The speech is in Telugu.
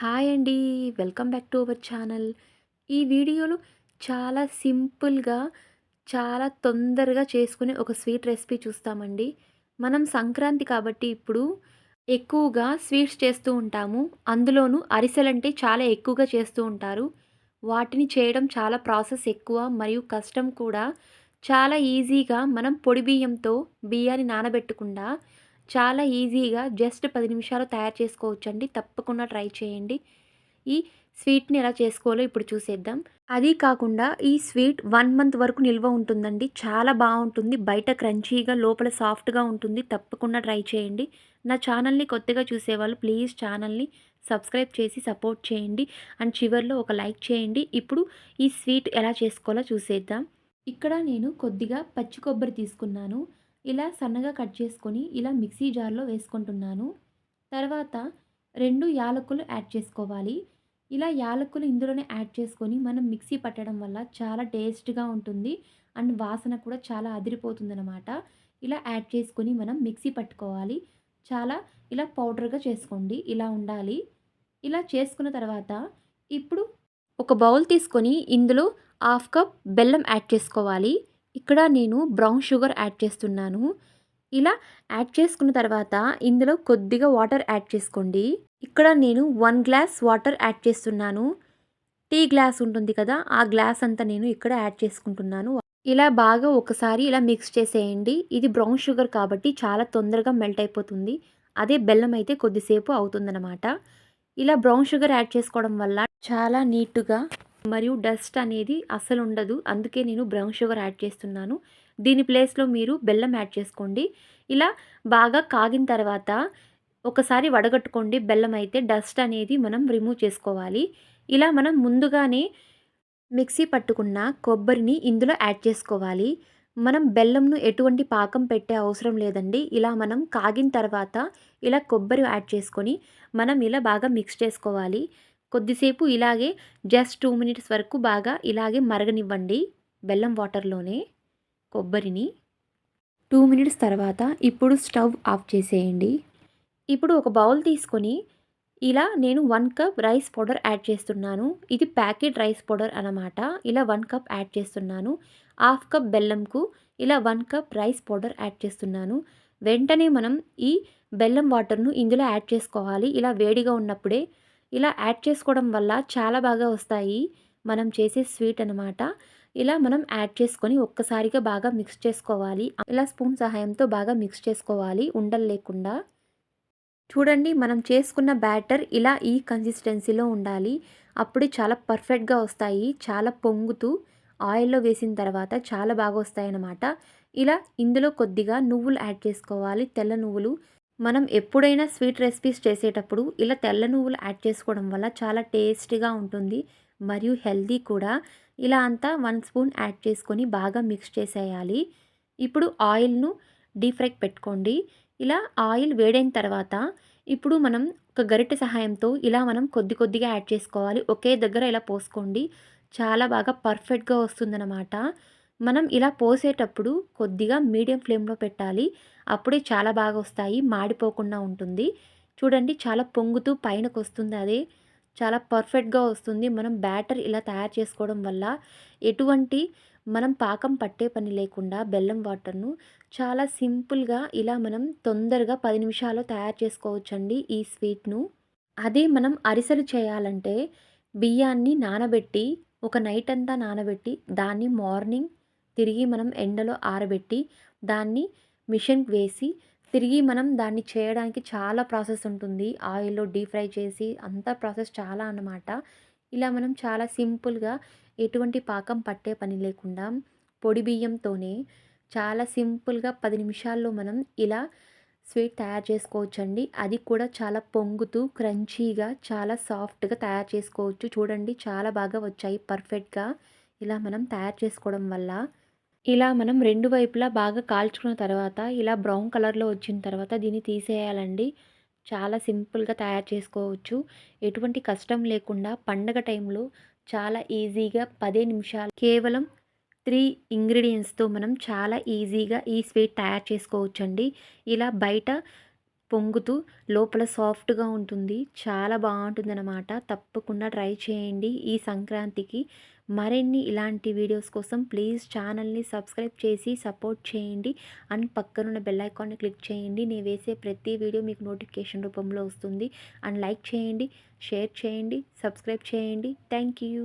హాయ్ అండి. Welcome back to our channel. ఈ వీడియోలో చాలా సింపుల్గా చాలా తొందరగా చేసుకునే ఒక స్వీట్ రెసిపీ చూస్తామండి. మనం సంక్రాంతి కాబట్టి ఇప్పుడు ఎక్కువగా స్వీట్స్ చేస్తూ ఉంటాము. అందులోనూ అరిసెలంటే చాలా ఎక్కువగా చేస్తూ ఉంటారు. వాటిని చేయడం చాలా ప్రాసెస్ ఎక్కువ మరియు కష్టం కూడా. చాలా ఈజీగా మనం పొడి బియ్యంతో బియ్యాన్ని నానబెట్టకుండా చాలా ఈజీగా జస్ట్ పది నిమిషాలు తయారు చేసుకోవచ్చండి. తప్పకుండా ట్రై చేయండి. ఈ స్వీట్ని ఎలా చేసుకోవాలో ఇప్పుడు చూసేద్దాం. అది కాకుండా ఈ స్వీట్ వన్ మంత్ వరకు నిల్వ ఉంటుందండి. చాలా బాగుంటుంది. బయట క్రంచీగా లోపల సాఫ్ట్గా ఉంటుంది. తప్పకుండా ట్రై చేయండి. నా ఛానల్ని కొత్తగా చూసేవాళ్ళు ప్లీజ్ ఛానల్ని సబ్స్క్రైబ్ చేసి సపోర్ట్ చేయండి. అండ్ చివరిలో ఒక లైక్ చేయండి. ఇప్పుడు ఈ స్వీట్ ఎలా చేసుకోవాలో చూసేద్దాం. ఇక్కడ నేను కొద్దిగా పచ్చి కొబ్బరి తీసుకున్నాను. ఇలా సన్నగా కట్ చేసుకొని ఇలా మిక్సీ జార్లో వేసుకుంటున్నాను. తర్వాత రెండు యాలకులు యాడ్ చేసుకోవాలి. ఇలా యాలకులు ఇందులోనే యాడ్ చేసుకొని మనం మిక్సీ పట్టడం వల్ల చాలా టేస్ట్గా ఉంటుంది. అండ్ వాసన కూడా చాలా అదిరిపోతుందనమాట ఇలా యాడ్ చేసుకొని మనం మిక్సీ పట్టుకోవాలి. చాలా ఇలా పౌడర్గా చేసుకోండి. ఇలా ఉండాలి. ఇలా చేసుకున్న తర్వాత ఇప్పుడు ఒక బౌల్ తీసుకొని ఇందులో హాఫ్ కప్ బెల్లం యాడ్ చేసుకోవాలి. ఇక్కడ నేను బ్రౌన్ షుగర్ యాడ్ చేస్తున్నాను. ఇలా యాడ్ చేసుకున్న తర్వాత ఇందులో కొద్దిగా వాటర్ యాడ్ చేసుకోండి. ఇక్కడ నేను వన్ గ్లాస్ వాటర్ యాడ్ చేస్తున్నాను. టీ గ్లాస్ ఉంటుంది కదా ఆ గ్లాస్ అంతా నేను ఇక్కడ యాడ్ చేసుకుంటున్నాను. ఇలా బాగా ఒకసారి ఇలా మిక్స్ చేసేయండి. ఇది బ్రౌన్ షుగర్ కాబట్టి చాలా తొందరగా మెల్ట్ అయిపోతుంది. అదే బెల్లం అయితే కొద్దిసేపు అవుతుందన్నమాట. ఇలా బ్రౌన్ షుగర్ యాడ్ చేసుకోవడం వల్ల చాలా నీట్గా మరియు డస్ట్ అనేది అస్సలు ఉండదు. అందుకే నేను బ్రౌన్ షుగర్ యాడ్ చేస్తున్నాను. దీని ప్లేస్లో మీరు బెల్లం యాడ్ చేసుకోండి. ఇలా బాగా కాగిన తర్వాత ఒకసారి వడగట్టుకోండి. బెల్లం అయితే డస్ట్ అనేది మనం రిమూవ్ చేసుకోవాలి. ఇలా మనం ముందుగానే మిక్సీ పట్టుకున్న కొబ్బరిని ఇందులో యాడ్ చేసుకోవాలి. మనం బెల్లంను ఎటువంటి పాకం పెట్టే అవసరం లేదండి. ఇలా మనం కాగిన తర్వాత ఇలా కొబ్బరి యాడ్ చేసుకొని మనం ఇలా బాగా మిక్స్ చేసుకోవాలి. కొద్దిసేపు ఇలాగే జస్ట్ టూ మినిట్స్ వరకు బాగా ఇలాగే మరగనివ్వండి బెల్లం వాటర్లోనే కొబ్బరిని. టూ మినిట్స్ తర్వాత ఇప్పుడు స్టవ్ ఆఫ్ చేసేయండి. ఇప్పుడు ఒక బౌల్ తీసుకొని ఇలా నేను one cup rice powder add చేస్తున్నాను. ఇది ప్యాకెట్ రైస్ పౌడర్ అనమాట ఇలా వన్ కప్ యాడ్ చేస్తున్నాను. హాఫ్ కప్ బెల్లంకు ఇలా one cup rice powder add చేస్తున్నాను. వెంటనే మనం ఈ బెల్లం వాటర్ను ఇందులో యాడ్ చేసుకోవాలి. ఇలా వేడిగా ఉన్నప్పుడే ఇలా యాడ్ చేసుకోవడం వల్ల చాలా బాగా వస్తాయి. మనం చేసే స్వీట్ అనమాట ఇలా మనం యాడ్ చేసుకొని ఒక్కసారిగా బాగా మిక్స్ చేసుకోవాలి. ఇలా స్పూన్ సహాయంతో బాగా మిక్స్ చేసుకోవాలి. ఉండలు లేకుండా. చూడండి మనం చేసుకున్న బ్యాటర్ ఇలా ఈ కన్సిస్టెన్సీలో ఉండాలి. అప్పుడు చాలా పర్ఫెక్ట్గా వస్తాయి. చాలా పొంగుతూ ఆయిల్లో వేసిన తర్వాత చాలా బాగా వస్తాయి అన్నమాట ఇలా ఇందులో కొద్దిగా నువ్వులు యాడ్ చేసుకోవాలి. తెల్ల నువ్వులు. మనం ఎప్పుడైనా స్వీట్ రెసిపీస్ చేసేటప్పుడు ఇలా తెల్ల నువ్వులు యాడ్ చేసుకోవడం వల్ల చాలా టేస్టీగా ఉంటుంది మరియు హెల్దీ కూడా. ఇలా అంతా వన్ స్పూన్ యాడ్ చేసుకొని బాగా మిక్స్ చేసేయాలి. ఇప్పుడు ఆయిల్ను డీప్ ఫ్రై పెట్టుకోండి. ఇలా ఆయిల్ వేడైన తర్వాత ఇప్పుడు మనం ఒక గరిటె సహాయంతో ఇలా మనం కొద్ది కొద్దిగా యాడ్ చేసుకోవాలి. ఒకే దగ్గర ఇలా పోసుకోండి. చాలా బాగా పర్ఫెక్ట్గా వస్తుందన్నమాట. మనం ఇలా పోసేటప్పుడు కొద్దిగా మీడియం ఫ్లేమ్లో పెట్టాలి. అప్పుడే చాలా బాగా వస్తాయి మాడిపోకుండా ఉంటుంది. చూడండి చాలా పొంగుతూ పైనకు వస్తుంది అదే. చాలా పర్ఫెక్ట్గా వస్తుంది. మనం బ్యాటర్ ఇలా తయారు చేసుకోవడం వల్ల ఎటువంటి మనం పాకం పట్టే పని లేకుండా బెల్లం వాటర్ను చాలా సింపుల్గా ఇలా మనం తొందరగా పది నిమిషాల్లో తయారు చేసుకోవచ్చండి ఈ స్వీట్ను. అదే మనం అరిసెలు చేయాలంటే బియ్యాన్ని నానబెట్టి ఒక నైట్ అంతా నానబెట్టి దాన్ని మార్నింగ్ తిరిగి మనం ఎండలో ఆరబెట్టి దాన్ని మిషన్ వేసి తిరిగి మనం దాన్ని చేయడానికి చాలా ప్రాసెస్ ఉంటుంది. ఆయిల్లో డీప్ ఫ్రై చేసి అంత ప్రాసెస్ చాలా అన్నమాట. ఇలా మనం చాలా సింపుల్గా ఎటువంటి పాకం పట్టే పని లేకుండా పొడి బియ్యంతోనే చాలా సింపుల్గా పది నిమిషాల్లో మనం ఇలా స్వీట్ తయారు చేసుకోవచ్చండి. అది కూడా చాలా పొంగుతూ క్రంచీగా చాలా సాఫ్ట్గా తయారు చేసుకోవచ్చు. చూడండి చాలా బాగా వచ్చాయి. పర్ఫెక్ట్గా ఇలా మనం తయారు చేసుకోవడం వల్ల ఇలా మనం రెండు వైపులా బాగా కాల్చుకున్న తర్వాత ఇలా బ్రౌన్ కలర్లో వచ్చిన తర్వాత దీన్ని తీసేయాలండి. చాలా సింపుల్గా తయారు చేసుకోవచ్చు. ఎటువంటి కష్టం లేకుండా పండగ టైంలో చాలా ఈజీగా పదే నిమిషాలు కేవలం త్రీ ఇంగ్రీడియంట్స్తో మనం చాలా ఈజీగా ఈ స్వీట్ తయారు చేసుకోవచ్చండి. ఇలా బయట పొంగుతూ లోపల సాఫ్ట్గా ఉంటుంది. చాలా బాగుంటుంది అనమాట తప్పకుండా ట్రై చేయండి ఈ సంక్రాంతికి. మరిన్ని ఇలాంటి వీడియోస్ కోసం ప్లీజ్ ఛానల్ని సబ్స్క్రైబ్ చేసి సపోర్ట్ చేయండి. అండ్ పక్కనున్న బెల్ ఐకాన్ని క్లిక్ చేయండి. నేను వేసే ప్రతి వీడియో మీకు నోటిఫికేషన్ రూపంలో వస్తుంది. అండ్ లైక్ చేయండి షేర్ చేయండి సబ్స్క్రైబ్ చేయండి. Thank you